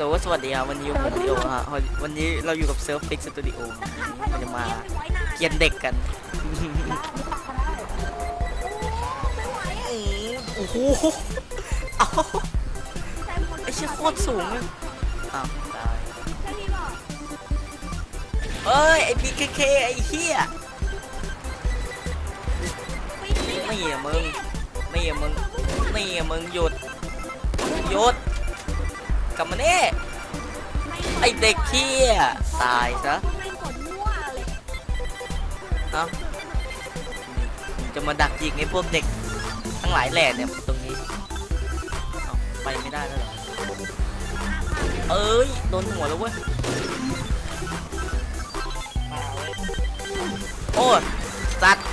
โลสวัสดีครับวันนี้อยู่ผมวิดีโอฮะวันนี้เราอยู่กับเซิร์ฟฟิกสตูดิโอมันจะมาเกียนเด็กกันโอ้โหเอาไอเชี่ยโคตรสูงเลยอ้าวตายเอ้ยไอ้บีเคเคไอเหี้ยไม่เหมึงไม่เหมึงไม่เหมึงหยุดหยุด ลับมาเน่ไอเด็กเหี้ยตายซะเอ้าจะมาดักยิงไอ้พวกเด็กทั้งหลายแหล่เนี่ยตรงนี้เอ้าไปไม่ได้แล้วเหรอเอ้ยโดนหัวแล้วเว้ยโอ้ยสัตว์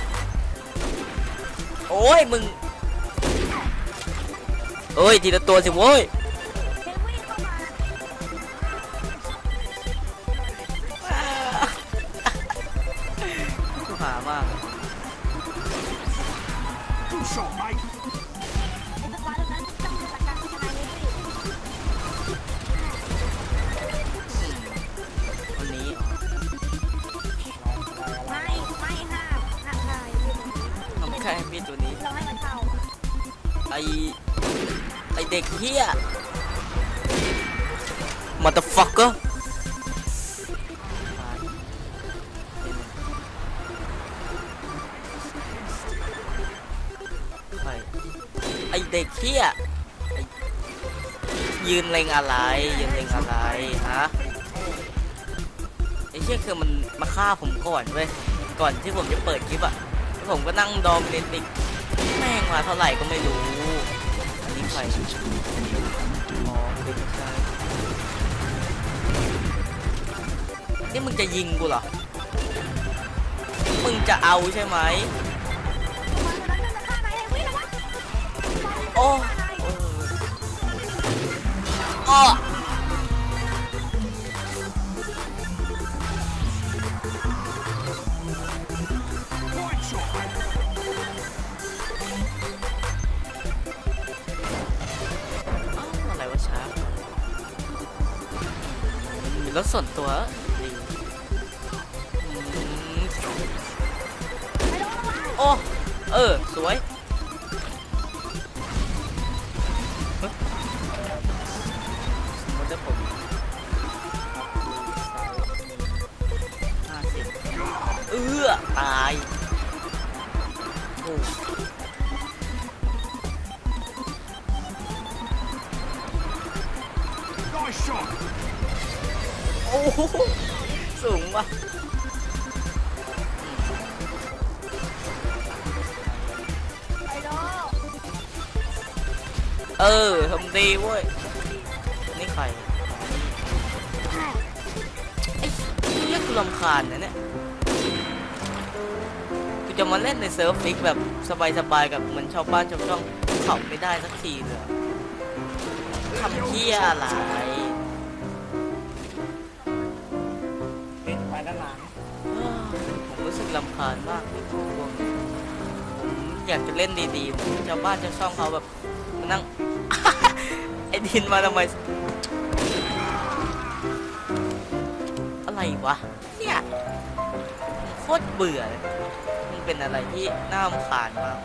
โอ้ยมึงเอ้ยทีละตัวสิโว้ย Good shot, mate. วันนี้ทำแค่พี่ตัวนี้ไอไอเด็กเฮียมาต h ฟักเกอร์ นเล็งอะไร ยืนเล็งอะไรฮะไอ้เชี่ยคือมันมาฆ่าผมก่อนเว้ยก่อนที่ผมจะเปิดคลิปอะแล้วผมก็นั่งดอมเลนติกแม่งมาเท่าไหร่ก็ไม่รู้อันนี้ใครอ๋อเป็นใช่นี่มึงจะยิงกูเหรอ มึงจะเอาใช่ไหม โอ้ โอ้ Right shot, mate. อ้าวอะไรวะช้ามีรถส่วนตัวดีอืมโอ้ เออ สวย เอื้อตายโอ้ Nice shot. โอ้โหสูงว่ะเออทำดีเว้ย นี่ใครไอ้เรียกกูรำคาญนะเนี่ยกู จะมาเล่นในเซิร์ฟฟิกแบบสบายๆกับเหมือนชาวบ้านชาวช่องเขาไม่ได้สักทีเลยทำเที่ยอะไรเป็นไปด้านหลังผมรู้สึกลำคาญมากในพวกนี้ผมอยากจะเล่นดีๆผมชาวบ้านชาวช่องเขาแบบมานั่งไอ้ดินมาทำไมอะไรวะเนี่ยโคตรเบื่อเลยมัน เป็นอะไรที่น่ารำคาญมาก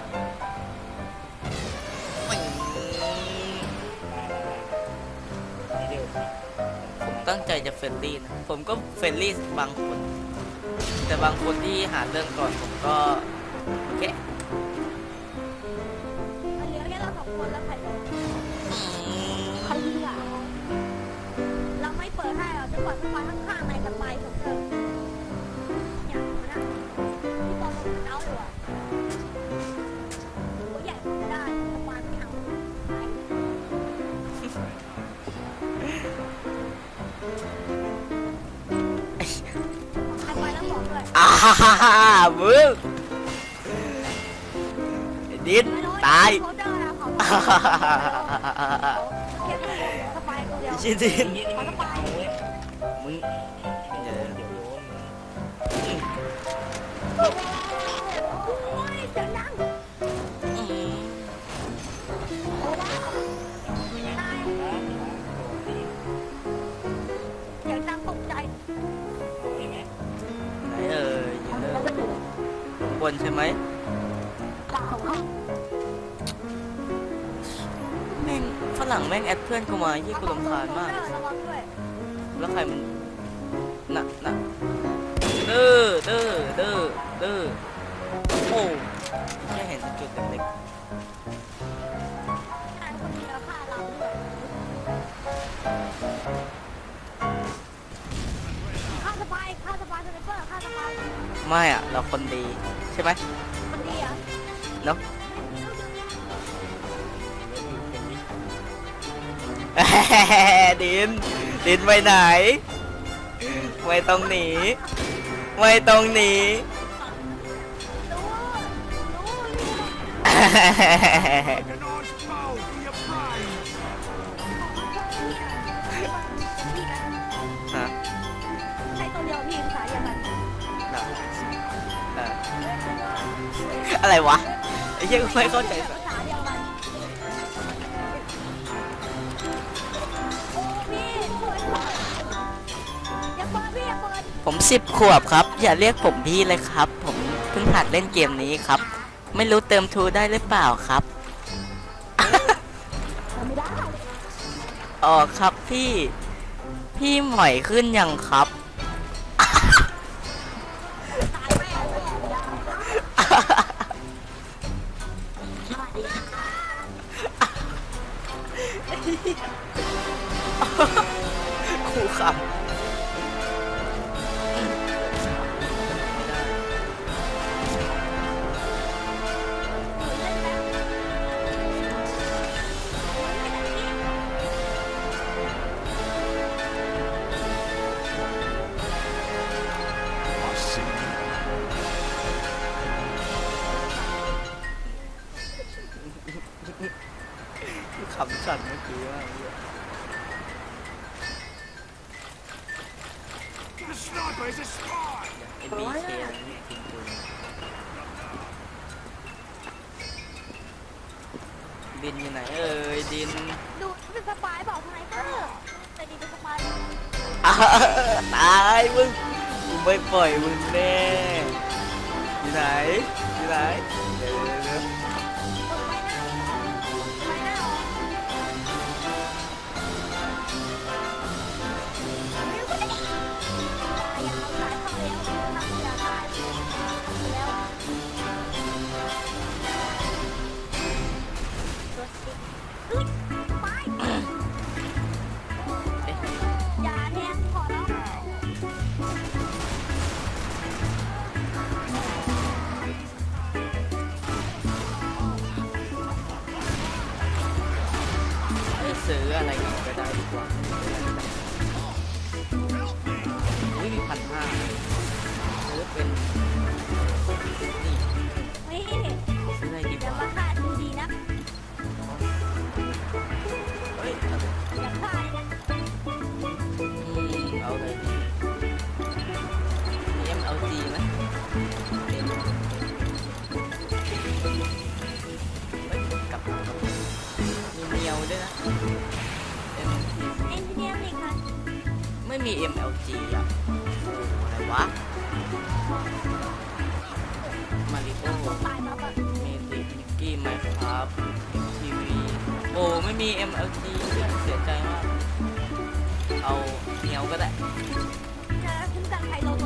อืมนี่เดี๋ยวผมตั้งใจจะเฟรนลี่นะ ผมก็เฟรนลี่บางคน แต่บางคนที่หาเรื่องก่อนผมก็ โอเคอืมเราไม่เปิดให้เราจะเปิดสปายข้างๆในสปายผมเถอะ อ่าฮ่าฮ่าฮ่ามึงไอ้ดินตายเขาเจอแล้วเขาอ่าฮ่าฮ่าฮ่าฮ่าฮ่าเก็บเลยสปายตัวเดียวไอ้ชิดินขอสปายมึงเดี๋ยวเดี๋ยวโดนโอ้ยเสียงดังอืมโอ้ว้า นใช่ไหมหลังของเขาแม่งฝรั่งแม่งแอดเพื่อนกูมายี่กูรำคาญมากระวังด้วยแล้วใครมันน่ะน่ะเด้อเด้อเด้อเด้อโอ้แค่เห็นจุดเล็กอ่านคนเดียวฆ่าเราด้วยฆ่าสปายฆ่าสปายสไนเปอร์ฆ่าสปายๆไม่อะเราคนดี ใช่ไหมมันดีอะเนาะดิน ดินไปไหน ไม่ต้องหนี ไม่ต้องหนี รู้รู้ อะไรวะไอ้เหี้ยกูไม่เข้าใจสักภาษาเดียวกันพี่ช่วยหน่อยอย่าเปิดพี่อย่าเปิดผมสิบขวบครับ อย่าเรียกผมพี่เลยครับ ผมเพิ่งหัดเล่นเกมนี้ครับ ไม่รู้เติมทูได้หรือเปล่าครับไม่ได้อ๋อครับพี่ พี่หมอยขึ้นยังครับ สั่นเมื่อกี้ว่า The sniper is a spy. เอ็นบีเคนี่จริงคุณดินอยู่ไหนเอ่ยดินดูเป็นสปายบอกทนายเตอร์แต่ดีเป็นสปายอ้าวตายมึงกูไม่ปล่อยมึงแน่อยู่ไหนอยู่ไหน ม่มี MLG อะโอ้อะไรวะ มาริโอตายมาปะเมติกนิกกี้ไหมครับทีวี โอ้ ไม่มี MLG เสียใจมาก เอาเหนียวก็ได้ จะคุ้มกันใครลง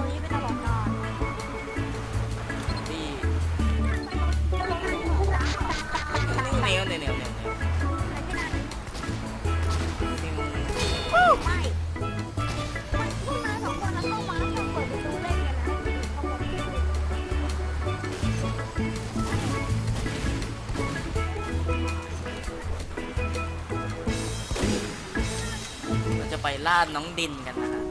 ล่าน้องดินกันนะครับ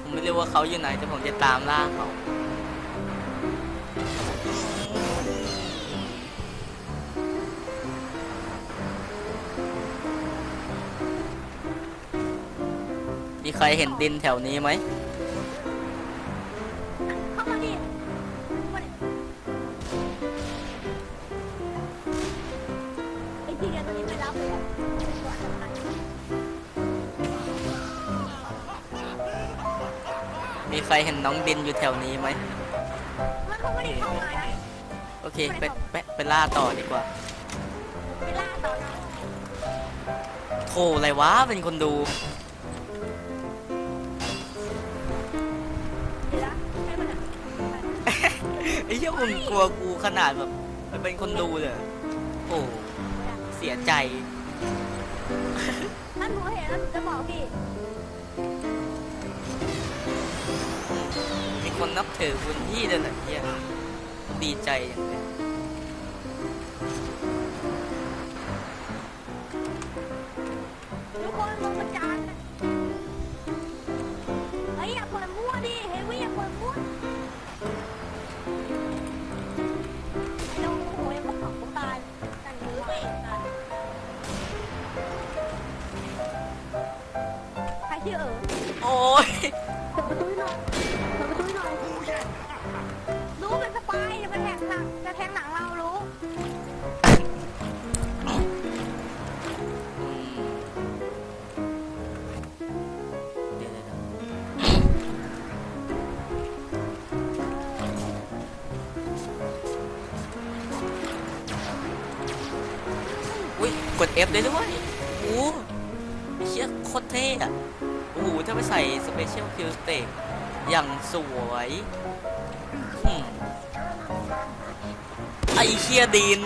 ผมไม่รู้ว่าเขาอยู่ไหนแต่ผมจะตามล่าเขามีใครเห็นดินแถวนี้ไหม มีใครเห็นน้องดินอยู่แถวนี้ไหมมันเข้ามาได้เข้ามานะโอเคไปไปไปล่าต่อดีกว่าไปล่าต่อนะโธ่อะไรวะเป็นคนดู เดี๋ยวนะให้มันอะไอ้เหี้ยมึงกลัวกูขนาดแบบเป็นคนดูเลยโอ้เสียใจ ถ้าหนูเห็นแล้วหนูจะบอกพี่ คนนับถือคุณพี่ด้วยเหรอเหี้ยดีใจอย่างเลยทุกคนลงประจานเฮ้ยอย่าเปิดมั่วดิเฮ้ยอย่าเปิดมั่ว ถ้าไปใส่สเปเชียลคิวสเตกอย่างสวยไอเชียดิน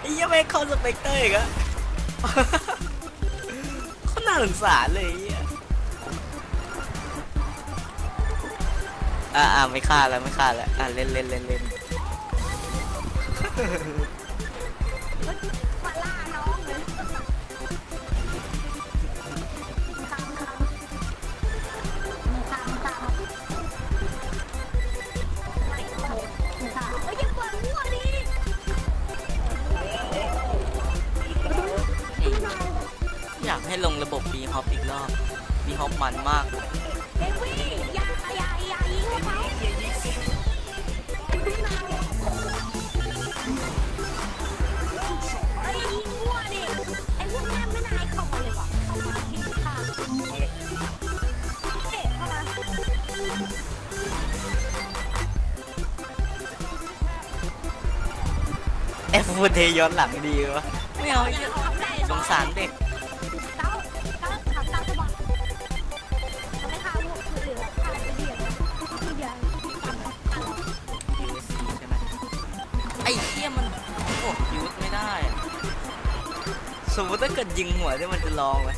ไอ้ยังไม่เข้าสเปกเตอร์อีกอะเขาน่าสงสารเลยไอ้เหี้ยอ่าอ่าไม่ฆ่าแล้วไม่ฆ่าแล้วอ่าเล่นเล่นเล่นเล่น ให้ลงระบบบีฮอปอีกรอบบีฮอปมันมาก เอ้ยวิอย่าอย่าอย่ายิงพวกเขาไอ้พี่นายเอ้ยยิงมั่วดิไอ้พวกแม่งไม่นายเข้ามาเลยว่ะเข้ามาที่ข้างเอ๊ะเข้ามาเอฟฟูเทย้อนหลังดีวะไม่เอาไอ้เหี้ยสงสารเด็ก ผมยูสไม่ได้อะสมมติถ้าเกิดยิงหัวเนี่ยมันจะลองไหม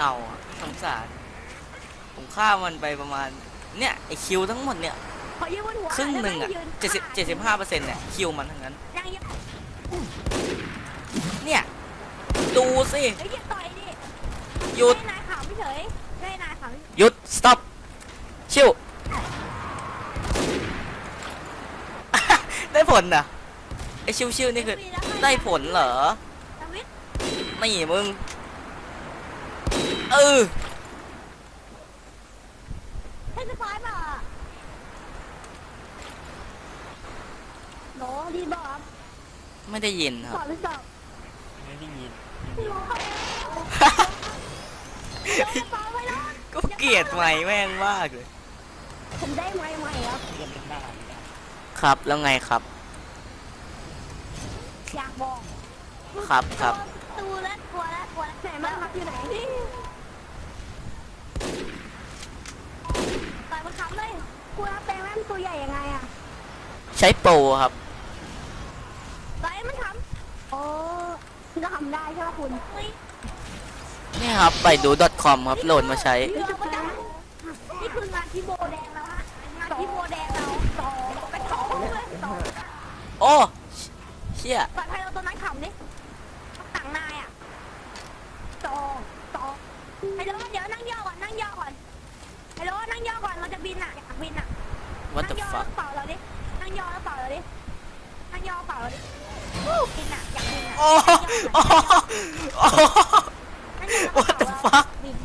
เอาอะสงสารผมฆ่ามันไปประมาณ เนี่ยไอคิวทั้งหมดเนี่ยขอยืนบนหัวครึ่งหนึ่งอะยืนเจ็ดสิบเจ็ดสิบห้าเปอร์เซ็นต์เนี่ยคิวมันทั้งนั้นนั่งยืนเนี่ย ดูสิเฮ้ยอย่าต่อยดิหยุดให้นายขำเฉยให้นายขำหยุด stop ชิวได้ผลน่ะไอชิวชิวๆนี่คือได้ผลเหรอสวิตช์ไม่มึง เออให้สปายป่ะโหนดีบอบไม่ได้ยินคสรัอบบหรือสอบไม่ได้ยินโหนสอบไปแล้วก็เกลียดไหมแม่งมากเลย ผมได้ไหมไหมครับ เรียนเป็นบ้าไม่ได้ครับแล้วไงครับ อยากบอกครับครับ ตูแล้วกลัวแล้วกลัวแล้วไหนมาครับอยู่ไหนต่อย มันขำเลยกลัวแปลงแม่มันตัวใหญ่ยังไงอะใช้โปรครับ ต่อยมันขำโอ้มันก็ทำได้ใช่ไหมคุณนี่ครับไปดู .com ครับโหลดมาใช้ นี่คือประจำนี่คืองานที่โบแดงแล้วฮะงานที่โบแดงเราต่อไปต่อเลยต่อโอ้เชี่ยปล่อยให้เราตัวนั้นขำดิต่างนายอะต่อต่อไฮโลเดี๋ยวนั่งย่อ บินอะอยากบินอะวัตนั่งย่อแล้ฟัวกเป่าเราดินั่งย่อแล้วเป่าเราดินั่งย่อเป่าเราดิบินอะอยากบินอะโอ้โอ้โอ้นั่งย่อ What แล้ว the เป่าเรา fuck? บิน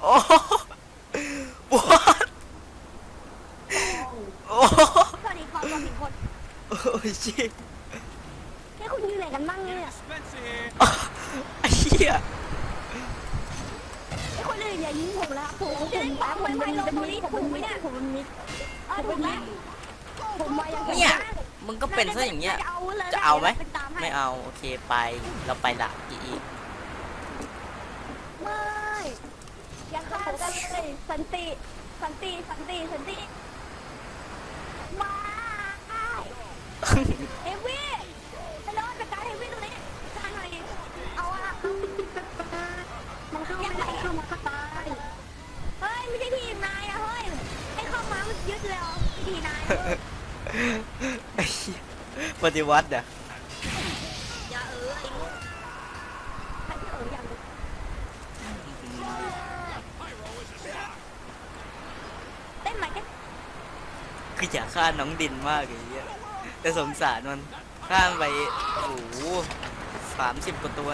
โอ้ what โอ้ สวัสดีครับสวัสดีคน โอ้ยชิ นี่คุณอยู่ไหนกันบ้างเนี่ย ไอ้เหี้ย ไอ้คนอื่นอย่ายิงผมแล้วผมผมผมผมเป็นเป็นมิดผมเป็นมิดผมเป็นมิดเออถูกแล้วผมมาอย่าง เนี่ยมึงก็เป็นซะอย่างเงี้ย จะเอาไหม ไม่ เคไป เราไปละอีอีไม่ย่าฆ่ากันเลยสันติ สันติ สันติ สันติมาเฮวี่ไปรอดจัดการเฮวี่ตรงนี้การหน่อยเอาอะมันเข้าไม่ได้เข้ามาก็ตายเฮ้ยไม่ใช่ทีมนายอะเฮ้ยไอ้เข้ามามันยึดแล้วทีนายไอ้เหี้ยปฏิวัติอะ อย่าเออไอ้ลูกใครที่เอออย่างนี้เต้นไหมเต้น คืออยาก ฆ่าน้องดินมากเลยไอ้เหี้ยแต่สงสารมันฆ่ามันไปโอ้โหสามสิบกว่าตัว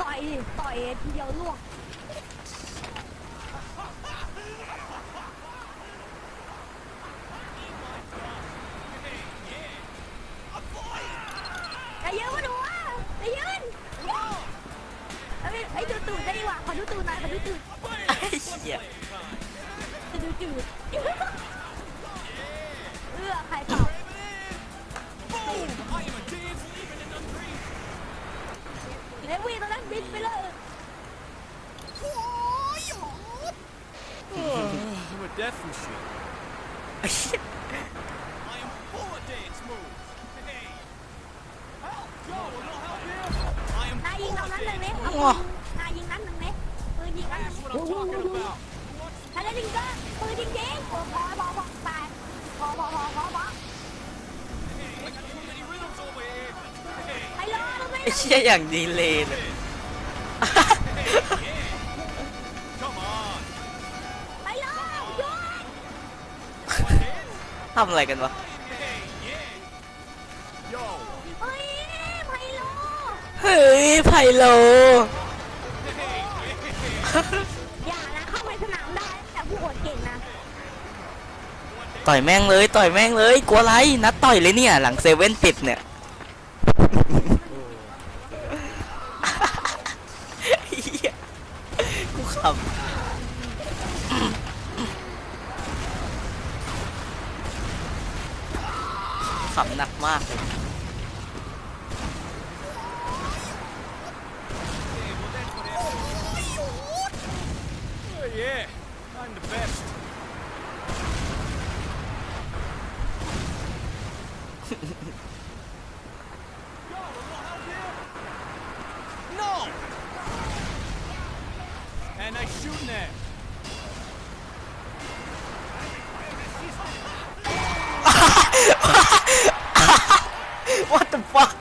ต่อยดิต่อยทีเดียวลวกอย่ายืนมาดูอะอย่ายืนไอ้ไอ้ดูตูดได้ดีกว่าขอดูตูดหน่อยขอดูตูดไอ้เหี้ยขอดูตูด ไม่ไอ้เชี่ยอย่างดีเลยเลย come on. ไปรอหยุดทำอะไรกันวะ Hey, yeah. Yo, เฮ้ยไปรอเฮ้ยไพโลอย่านะเข้าไปสนามได้แต่ผู้อดเก่งนะต่อยแม่งเลย ต่อยแม่งเลย กลัวไร นัดต่อยเลยเนี่ย หลังเซเว่นปิดเนี่ยเหี้ยกูขำ ขำหนักมากเลยเย่ I'm the best. Yo, a little help here. No. Man, nice shooting there. What the fuck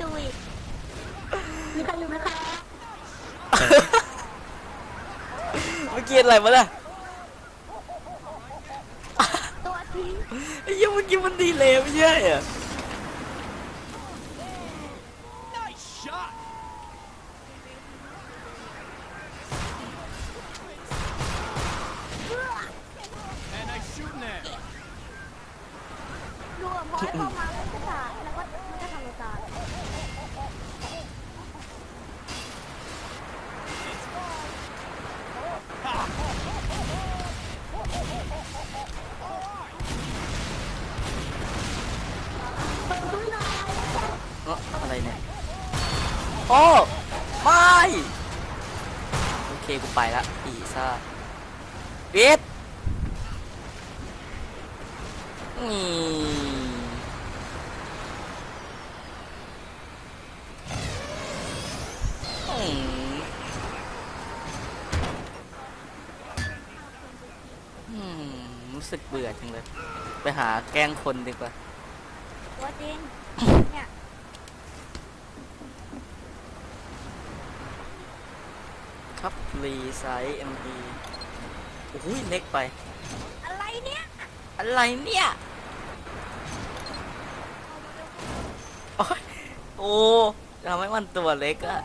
ดูอีกมีใครอยู่ไหมคะ เมื่อกี้อะไรวะเนี่ยตัวทิ้งไอ้เหี้ยังเมื่อกี้มันดีเลยไม่ใช่เหรอ Nice shot. Man, nice shooting there. ดูอะพอให้เข้ามาแล้วก็ถ่ายแล้วก็มันก็ทำรายการ เปิดตู้หน่อย เอ้ออะไรเนี่ยโอ้ไม่ โอ เคกูไปละอีซ่าเบสนี่อืมอืมรู้สึกเบื่อจังเลย ไปหาแกล้งคนดีกว่าตัวจริงเนี่ ครับรีไซส์เอ็มดีโอ้ยเล็กไป อะไรเนี่ยอะไรเนี่ยโอ้ยโอ้ทำให้มันตัวเล็กอะ